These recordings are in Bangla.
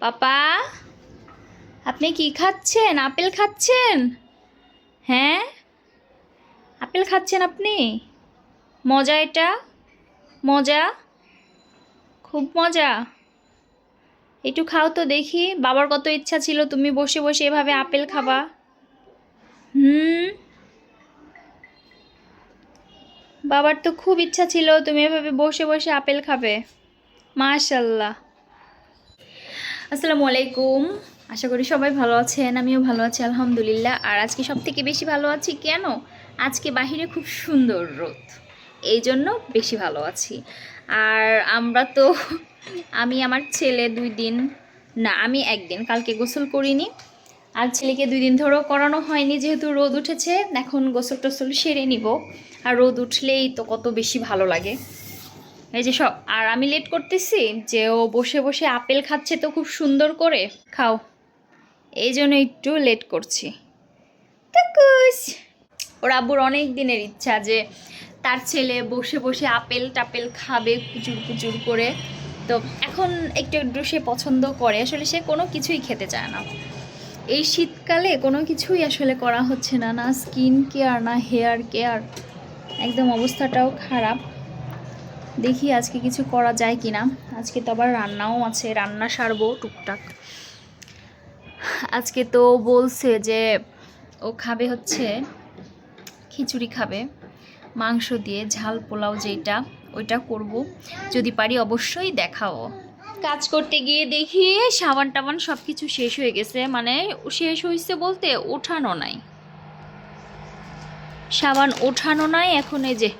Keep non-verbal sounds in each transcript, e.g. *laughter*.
পাপা, আপনি কি খাচ্ছেন? আপেল খাচ্ছেন? হ্যাঁ? আপেল খাচ্ছেন আপনি? মজা এটা? মজা? খুব মজা। একটু খাও তো দেখি, বাবার কত ইচ্ছা ছিল, তুমি বসে বসে এভাবে আপেল খাবা। হুম। বাবার তো খুব ইচ্ছা ছিল, তুমি এভাবে বসে বসে আপেল খাবে। মাশাল্লাহ। আসসালামু আলাইকুম। আশা করি সবাই ভালো আছেন, আমিও ভালো আছি, আলহামদুলিল্লাহ। আর আজকে সব থেকে বেশি ভালো আছি কেন? আজকে বাহিরে খুব সুন্দর রোদ এই জন্য বেশি ভালো আছি। আর আমরা তো, আমি আমার ছেলে দুই দিন, না, আমি একদিন, কালকে গোসল করিনি। আর ছেলেকে দুই দিন ধরেও করানো হয়নি, যেহেতু রোদ উঠেছে, এখন গোসল টোসল সেরে নিব। আর রোদ উঠলেই তো কত বেশি ভালো লাগে। এই যে সব, আর আমি লেট করতেছি যে ও বসে বসে আপেল খাচ্ছে তো খুব সুন্দর করে। খাও। এই জন্য একটু লেট করছি। ওর আব্বুর অনেক দিনের ইচ্ছা যে তার ছেলে বসে বসে আপেল টাপেল খাবে কুচুর কুচুর করে। তো এখন একটু একটু সে পছন্দ করে। আসলে সে কোনো কিছুই খেতে চায় না। এই শীতকালে কোনো কিছুই আসলে করা হচ্ছে না। না স্কিন কেয়ার না হেয়ার কেয়ার একদম অবস্থাটাও খারাপ। দেখি আজকে কিছু করা যায় কি না আজকে তো আবার রান্নাও আছে, রান্না সারবো টুকটাক। আজকে তো বলছে যে ও খাবে হচ্ছে, খিচুড়ি খাবে, মাংস দিয়ে ঝাল পোলাও যেটা ওইটা করব। যদি পারি অবশ্যই দেখাও। কাজ করতে গিয়ে দেখি সাবান টাবান সব কিছু শেষ হয়ে গেছে মানে শেষ হয়েছে বলতে ওঠানো নাই। সাবান ওঠানো নাই, এখন এই যে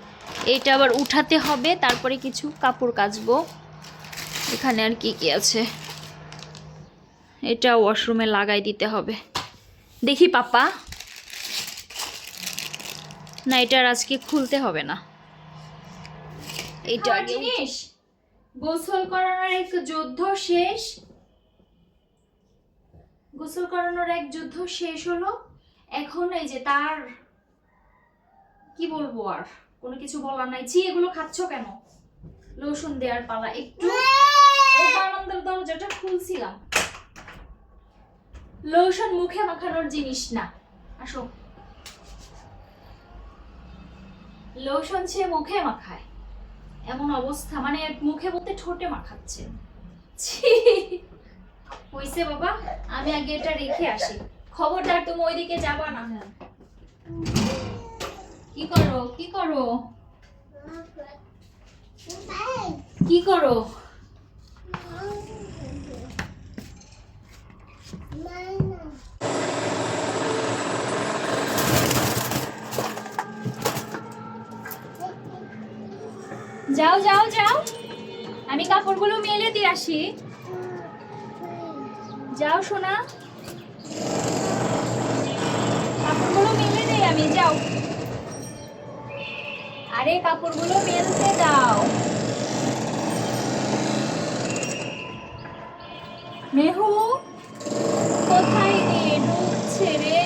এটা আবার উঠাতে হবে তারপরে কিছু কাপড় কাচবো। এখানে আর কি কি আছে? এটা ওয়াশরুমে লাগাই দিতে হবে। দেখি পাপা। না এটা আজকে খুলতে হবে না। এটা আগে গোসল করানোর এক যুদ্ধ শেষ। গোসল করানোর এক যুদ্ধ শেষ হলো। এখন এই যে তার কি বলব আর? কোনো কিছু বলার নাই। ছি, এগুলো খাচ্ছ কেন? লোশন দেওয়ার পালা, একটু বারান্দার দরজাটা খুলছিলাম। লোশন মুখে মাখানোর জিনিস না। আসো। লোশন সে মুখে মাখায়। এমন অবস্থা মানে মুখে বলতে ঠোঁটে মাখাচ্ছে। হইছে বাবা, আমি আগে এটা রেখে আসি। খবরদার, তুমি ওইদিকে যাবা না। কি করো? কি করো? কি করো? যাও যাও যাও। আমি কাপড়গুলো মেলে দিয়ে আসি। যাও, সোনা। কাপড়গুলো মেলে দেই আমি, যাও। আরে, কাপড়গুলো মেলতে দাও। মেহু, কোথায় রে? ঢুকছে রে।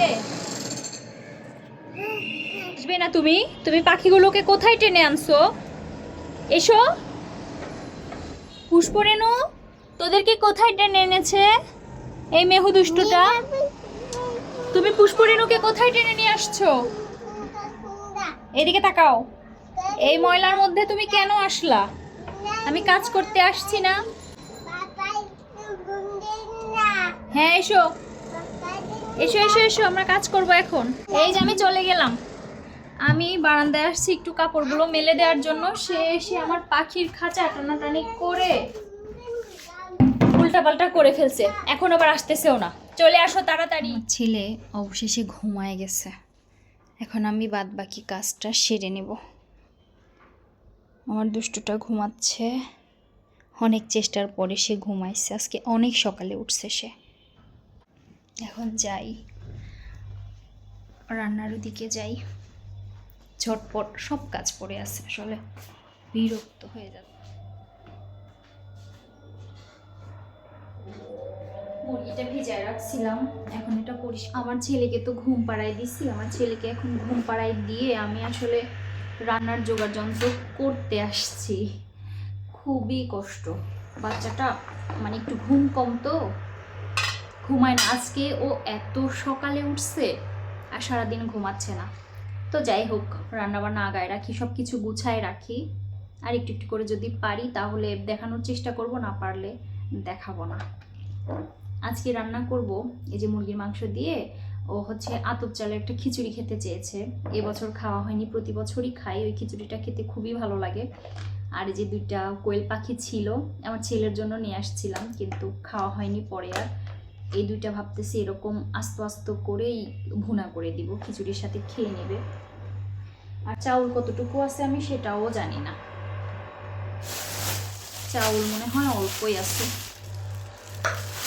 আসবে না তুমি? তুমি পাখিগুলোকে কোথায় টেনে আনছো? এসো। পুষ্পরেণু তোদেরকে কোথায় টেনে এনেছে? এই মেহু দুষ্টুটা। তুমি পুষ্পরেণুকে কোথায় টেনে নিয়ে আসছো? এদিকে তাকাও। এই ময়লার মধ্যে তুমি কেন আসলা? আমি কাজ করতে আসছি না। হ্যাঁ এসো। এসো এসো এসো, আমরা কাজ করব এখন। এই যে আমি চলে গেলাম। আমি বারান্দায় আসছি একটু কাপড়গুলো মেলে দেওয়ার জন্য। সে এসে আমার পাখির খাঁচা টানাটানি করে উল্টাপাল্টা করে ফেলছে। এখন আবার আসতেছেও না। চলে আসো তাড়াতাড়ি। ছেলে অবশেষে ঘুমায় গেছে। এখন আমি বাদ বাকি কাজটা সেরে নেব। আমার দুষ্টুটা ঘুমাচ্ছে। অনেক চেষ্টার পরে সে ঘুমাইছে। আজকে অনেক সকালে উঠছে সে। এখন যাই। রান্নার দিকে যাই। ঝটপট সব কাজ পড়ে আছে আসলে। বিরক্ত হয়ে যাবে। মুরগিটা ভেজায় রাখছিলাম। এখন এটা পরিষ্কার আমার ছেলেকে তো ঘুম পাড়াই দিছি। আমার ছেলেকে এখন ঘুম পাড়াই দিয়ে আমি আসলে রান্নার জোগাড় যন্ত্র করতে আসছি। খুবই কষ্ট। বাচ্চাটা মানে একটু ঘুম কম তো। ঘুমায় না। আজকে ও এত সকালে উঠছে আর সারাদিন ঘুমাচ্ছে না। তো যাই হোক, রান্নাবান্না আগায় রাখি সব কিছু গুছায় রাখি। আর একটু একটু করে যদি পারি তাহলে দেখানোর চেষ্টা করব, না পারলে দেখাবো না। আজকে রান্না করব এই যে মুরগির মাংস দিয়ে। ও হচ্ছে আতপ চালের একটা খিচুড়ি খেতে চেয়েছে। এবছর খাওয়া হয়নি, প্রতি বছরই খাই। ওই খিচুড়িটা খেতে খুবই ভালো লাগে। আর যে দুইটা কোয়েল পাখি ছিল, আমার ছেলের জন্য নিয়ে আসছিলাম, কিন্তু খাওয়া হয়নি পরে আর। এই দুইটা ভাবতেছি এরকম আস্তে আস্তে করেই ভুনা করে দিব, খিচুড়ির সাথে খেয়ে নেবে। আর চাউল কতটুকু আছে আমি সেটাও জানি না। চাউল মনে হয় অল্পই আছে।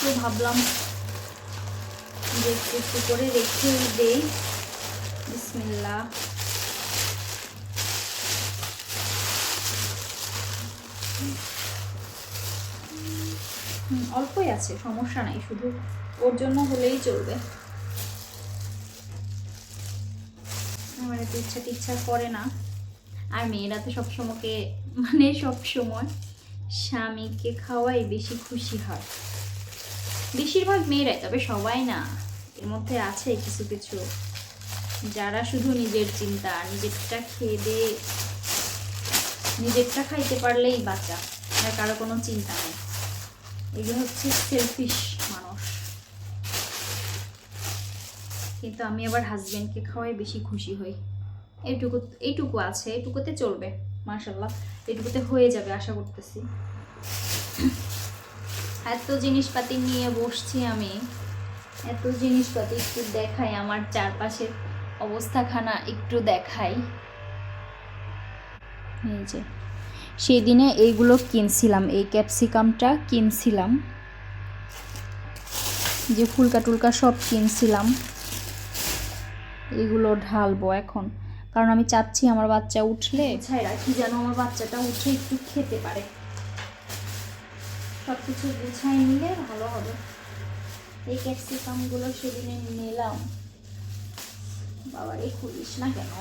তো ভাবলাম একটু একটু করে রেখে দেই। বিসমিল্লা অল্পই আছে, সমস্যা নাই, শুধু ওর জন্য হলেই চলবে। আমার এত ইচ্ছা টিচ্ছা করে না। আর মেয়েরা তো সবসময়কে মানে সবসময় স্বামীকে খাওয়াই বেশি খুশি হয়। বেশিরভাগ মেয়েরাই, তবে সবাই না। এর মধ্যে আছে কিছু কিছু। যারা শুধু নিজের চিন্তা, নিজেরটা খেয়ে দিয়ে নিজেরটা খাইতে পারলেই বাঁচা, আর কারও কোনো চিন্তা নেই। এগুলো হচ্ছে সেলফিশ মানুষ। কিন্তু আমি আবার হাজবেন্ডকে খাওয়াই বেশি খুশি হই। এইটুকু এইটুকু আছে এইটুকুতে চলবে মার্শাল্লাহ এইটুকুতে হয়ে যাবে আশা করতেছি। এত জিনিসপাতি নিয়ে বসছি আমি। এত জিনিসপাতি একটু দেখাই, আমার চারপাশের অবস্থাখানা একটু দেখাই। যে সেই দিনে এইগুলো কিনছিলাম, এই ক্যাপসিকামটা কিনছিলাম। যে ফুলকা টুলকা সব কিনছিলাম। এগুলো ঢালবো এখন। কারণ আমি চাচ্ছি আমার বাচ্চা উঠলে ছাই রাখি যেন আমার বাচ্চাটা উঠে একটু খেতে পারে। সব কিছু গুছাই নিলে ভালো হবে। এই ক্যাপসিকামগুলো সেদিনে নিলাম। বাবারে, খুলিস না কেন?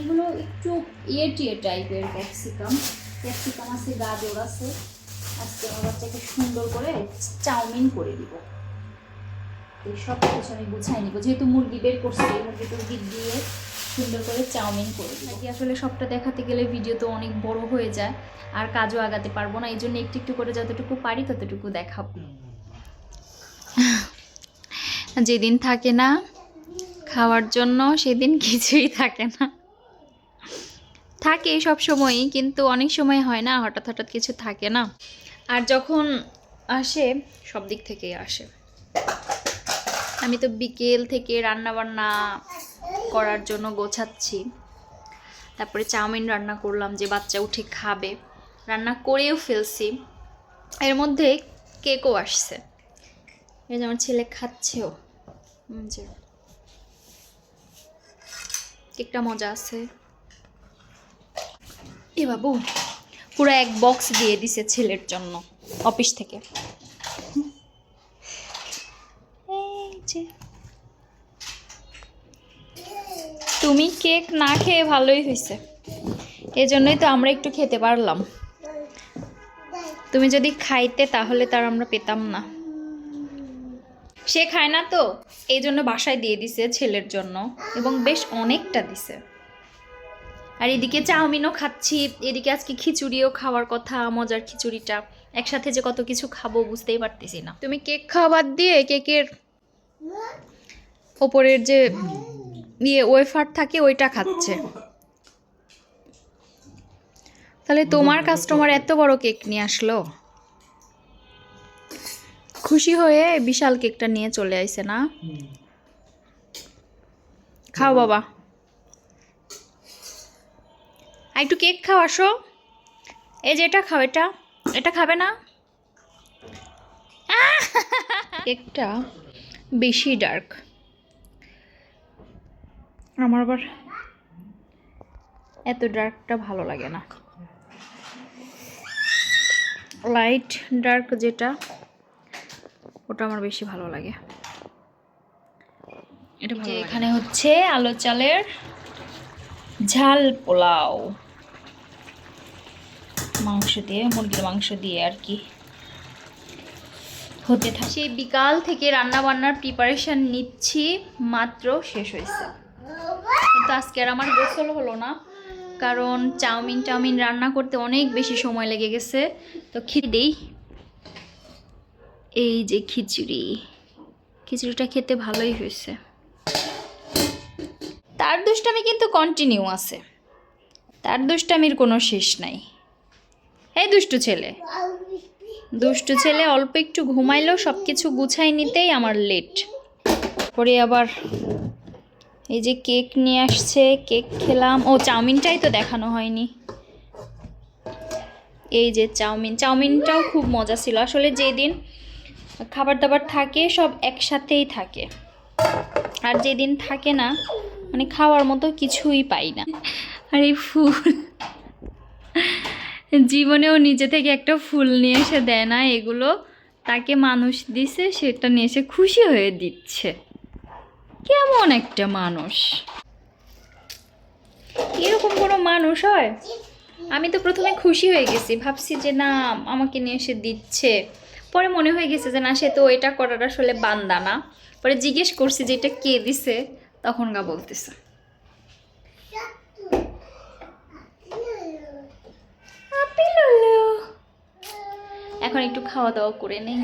এগুলো একটু ইয়ে টিয়ে টাইপের ক্যাপসিকাম। ক্যাপসিকাম আছে, গাজর আছে। আজকে আমার বাচ্চাকে সুন্দর করে চাউমিন করে দিব। এই সব কিছু আমি গুছাই নিব। যেহেতু মুরগি বের করছি এই মুরগি টুরগি দিয়ে সুন্দর করে চাউমিন করে দিই নাকি আসলে সবটা দেখাতে গেলে ভিডিও তো অনেক বড় হয়ে যায় আর কাজও আগাতে পারব না এই জন্য একটু একটু করে যতটুকু পারি ততটুকু দেখাবো। *laughs* যেদিন থাকে না খাওয়ার জন্য সেদিন কিছুই থাকে না। থাকে সব সময়ই কিন্তু অনেক সময় হয় না হঠাৎ হঠাৎ কিছু থাকে না। আর যখন আসে সব দিক থেকেই আসে। আমি তো বিকেল থেকে রান্না বান্না করার জন্য গোছাচ্ছি। তারপরে চাউমিন রান্না করলাম যে বাচ্চা উঠে খাবে। রান্না করেও ফেলছি। এর মধ্যে কেকও আসছে। এই যে আমার ছেলে খাচ্ছেও। কেকটা মজা আছে। এ বাবু, পুরো এক বক্স দিয়ে দিছে ছেলের জন্য, অফিস থেকে। তুমি কেক না খেয়ে ভালোই হয়েছে এই জন্যই তো আমরা একটু খেতে পারলাম। তুমি যদি খাইতে তাহলে তার আমরা পেতাম না। সে খায় না তো এই জন্য বাসায় দিয়ে দিছে ছেলের জন্য এবং বেশ অনেকটা দিছে। আর এদিকে চাউমিনও খাচ্ছি, এদিকে আজকে খিচুড়িও খাওয়ার কথা, মজার খিচুড়িটা। একসাথে যে কত কিছু খাব বুঝতেই পারতেছি না। তুমি কেক খাওয়া বাদ দিয়ে কেকের ওপরের যে ইয়ে ওয়েফার থাকে, ওইটা খাচ্ছে। তাহলে তোমার কাস্টমার এত বড় কেক নিয়ে আসলো? খুশি হয়ে বিশাল কেকটা নিয়ে চলে আইছে না? খাও বাবা। আর একটু কেক খাও, আসো। এই যে এটা খাও, এটা। এটা খাবে না? কেকটা *laughs* বেশি ডার্ক আমার আবার এত ডার্কটা ভালো লাগে না। লাইট ডার্ক যেটা ওটা আমার বেশি ভালো লাগে। এটা ভালো এখানে হচ্ছে আলো চালের ঝাল পোলাও। মাংস দিয়ে মুরগির মাংস দিয়ে আর কি। হতে থাকে। সেই বিকাল থেকে রান্না বান্নার প্রিপারেশন নিচ্ছি মাত্র শেষ হয়েছে। কিন্তু আজকে আর আমার গোসল হলো না। কারণ চাউমিন টাউমিন রান্না করতে অনেক বেশি সময় লেগে গেছে। তো খিদেই এই যে খিচুড়ি। খিচুড়িটা খেতে ভালোই হয়েছে। তার দুষ্টামি কিন্তু কন্টিনিউ আছে। তার দুষ্টামির কোনো শেষ নাই। এই দুষ্টু ছেলে। দুষ্টু ছেলে অল্প একটু ঘুমাইলেও সব কিছু গুছাই নিতেই আমার লেট পরে আবার এই যে কেক নিয়ে আসছে, কেক খেলাম। ও, চাউমিনটাই তো দেখানো হয়নি। এই যে চাউমিন, চাউমিনটাও খুব মজা ছিল। আসলে যেদিন খাবার দাবার থাকে, সব একসাথেই থাকে। আর যেদিন থাকে না মানে খাওয়ার মতো কিছুই পাই না। আর এই ফুল, জীবনেও নিজে থেকে একটা ফুল নিয়ে এসে দেয় না। এগুলো তাকে মানুষ দিছে, সেটা নিয়ে এসে খুশি হয়ে দিচ্ছে। কেমন একটা মানুষ? এরকম কোনো মানুষ হয়? আমি তো প্রথমে খুশি হয়ে গেছি, ভাবছি যে না, আমাকে নিয়ে এসে দিচ্ছে। পরে মনে হয়ে গেছে যে না, সে তো এটা করার আসলে বান্দা না। পরে জিজ্ঞেস করছি যে এটা কে দিছে? তখন গা বলতেছে। এখন একটু খাওয়া দাওয়া করে নেই।